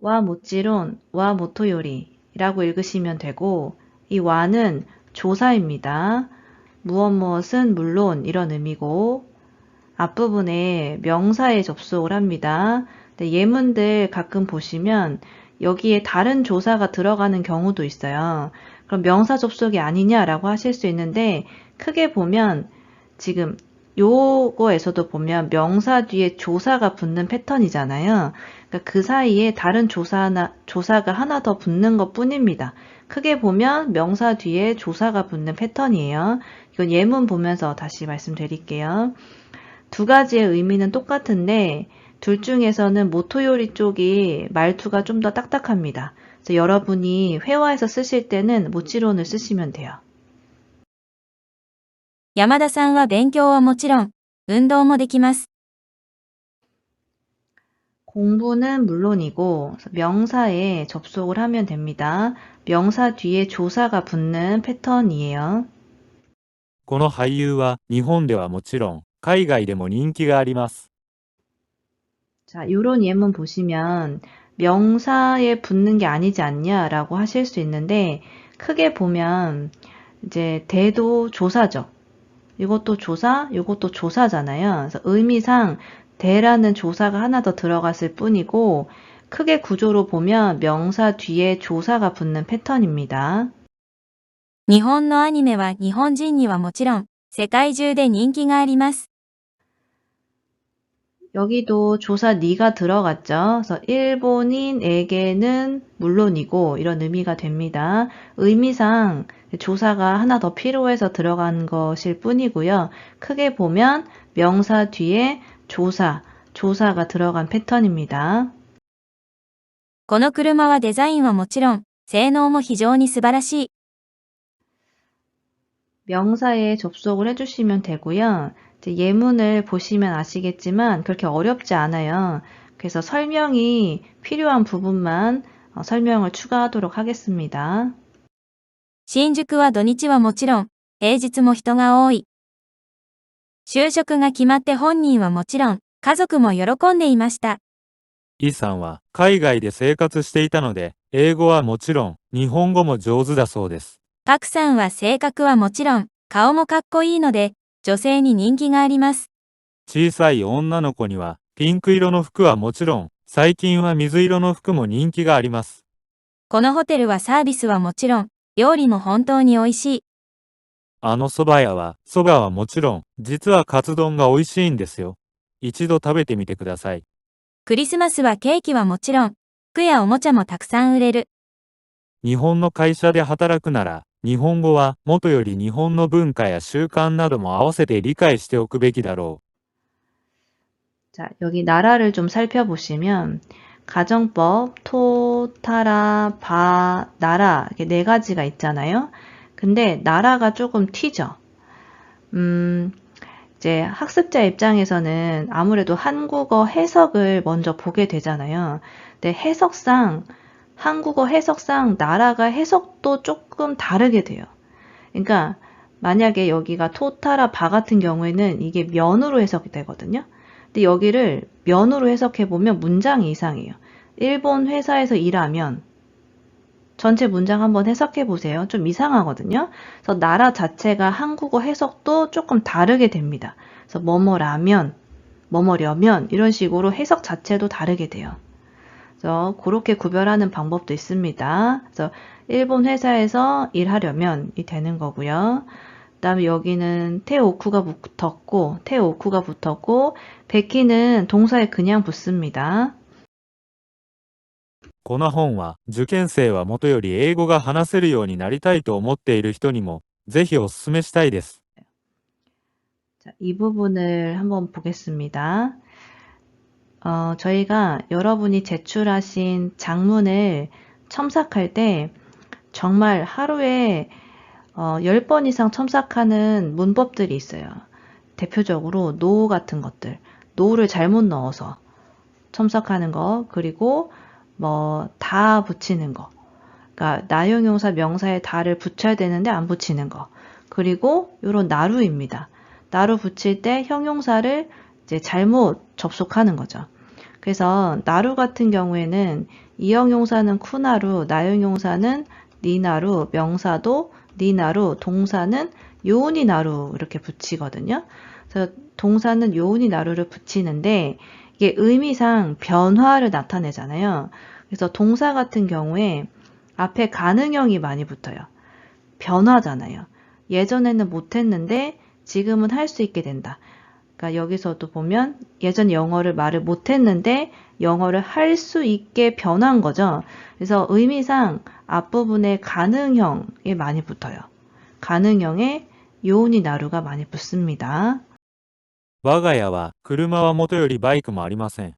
와 모찌론, 와 모토요리라고 읽으시면 되고 이 와는 조사입니다. 무엇 무엇은 물론 이런 의미고 앞부분에 명사에 접속을 합니다. 예문들 가끔 보시면 여기에 다른 조사가 들어가는 경우도 있어요. 그럼 명사 접속이 아니냐라고 하실 수 있는데 크게 보면 지금 요거에서도 보면 명사 뒤에 조사가 붙는 패턴이잖아요. 그러니까 그 사이에 다른 조사 하나, 조사가 하나 더 붙는 것 뿐입니다. 크게 보면 명사 뒤에 조사가 붙는 패턴이에요. 이건 예문 보면서 다시 말씀드릴게요. 두 가지의 의미는 똑같은데 둘 중에서는 모토요리 쪽이 말투가 좀 더 딱딱합니다. 그래서 여러분이 회화에서 쓰실 때는 모치론을 쓰시면 돼요. 山田さんは勉強はもちろん、運動もできます。 공부는 물론이고 명사에 접속을 하면 됩니다. 명사 뒤에 조사가 붙는 패턴이에요. この俳優は日本ではもちろん海外でも人気があります。 자, 요런 예문 보시면 명사에 붙는 게 아니지 않냐라고 하실 수 있는데 크게 보면 이제 대도 조사죠. 이것도 조사, 이것도 조사잖아요. 그래서 의미상 대라는 조사가 하나 더 들어갔을 뿐이고 크게 구조로 보면 명사 뒤에 조사가 붙는 패턴입니다. 日本のアニメは日本人にはもちろん、世界中で人気があります。 여기도 조사 니가 들어갔죠. 그래서 일본인에게는 물론이고 이런 의미가 됩니다. 의미상 조사가 하나 더 필요해서 들어간 것일 뿐이고요. 크게 보면 명사 뒤에 조사, 조사가 들어간 패턴입니다. この車はデザインはもちろん、性能も非常に素晴らしい。 명사에 접속을 해주시면 되고요. 이제 예문을 보시면 아시겠지만 그렇게 어렵지 않아요. 그래서 설명이 필요한 부분만 어, 설명을 추가하도록 하겠습니다. 新宿は土日はもちろん、平日も人が多い。 就職が決まって本人はもちろん、家族も喜んでいました。イさんは海外で生活していたので、英語はもちろん日本語も上手だそうです。パクさんは性格はもちろん、顔もかっこいいので、女性に人気があります。小さい女の子にはピンク色の服はもちろん、最近は水色の服も人気があります。このホテルはサービスはもちろん、料理も本当に美味しい。あの蕎麦屋は、蕎麦はもちろん、実はカツ丼が美味しいんですよ。一度食べてみてください。クリスマスはケーキはもちろん、服やおもちゃもたくさん売れる。日本の会社で働くなら、日本語は元より日本の文化や習慣なども合わせて理解しておくべきだろ 자, 여기 나라를 좀 살펴보시면 가정법, 토, 타라, 바, 나라 이렇게 네 가지가 있잖아요. 근데 나라가 조금 튀죠. 음, 이제 학습자 입장에서는 아무래도 한국어 해석을 먼저 보게 되잖아요. 근데 해석상 한국어 해석상 나라가 해석도 조금 다르게 돼요. 그러니까 만약에 여기가 토타라 바 같은 경우에는 이게 면으로 해석이 되거든요. 근데 여기를 면으로 해석해 보면 문장이 이상해요. 일본 회사에서 일하면 전체 문장 한번 해석해 보세요. 좀 이상하거든요. 그래서 나라 자체가 한국어 해석도 조금 다르게 됩니다. 그래서 뭐뭐라면, 뭐뭐려면 이런 식으로 해석 자체도 다르게 돼요. 그래서 그렇게 구별하는 방법도 있습니다. 그래서 일본 회사에서 일하려면 이 되는 거고요. 그다음에 여기는 테오쿠가 붙었고 테오쿠가 붙었고 베키는 동사에 그냥 붙습니다. この本は、受験生はもとより英語が話せるようになりたいと思っている人にも、ぜひお勧めしたいです。 자, 이 부분을 한번 보겠습니다. 어, 저희가 여러분이 제출하신 장문을 첨삭할 때 정말 하루에 어, 10번 이상 첨삭하는 문법들이 있어요. 대표적으로 노 같은 것들. 노를 잘못 넣어서 첨삭하는 거, 그리고 뭐 다 붙이는 거. 그러니까 나용 용사 명사에 다를 붙여야 되는데 안 붙이는 거. 그리고 요런 나루입니다. 나루 붙일 때 형용사를 이제 잘못 접속하는 거죠. 그래서 나루 같은 경우에는 이형용사는 쿠나루, 나용용사는 니나루, 명사도 니나루, 동사는 요운이 나루 이렇게 붙이거든요. 그래서 동사는 요운이 나루를 붙이는데 이게 의미상 변화를 나타내잖아요. 그래서 동사 같은 경우에 앞에 가능형이 많이 붙어요. 변화잖아요. 예전에는 못했는데 지금은 할 수 있게 된다. 그러니까 여기서도 보면 예전 영어를 말을 못했는데 영어를 할 수 있게 변한 거죠. 그래서 의미상 앞부분에 가능형이 많이 붙어요. 가능형에 요운이 나루가 많이 붙습니다. 我が家は車はもとよりバイクもありません。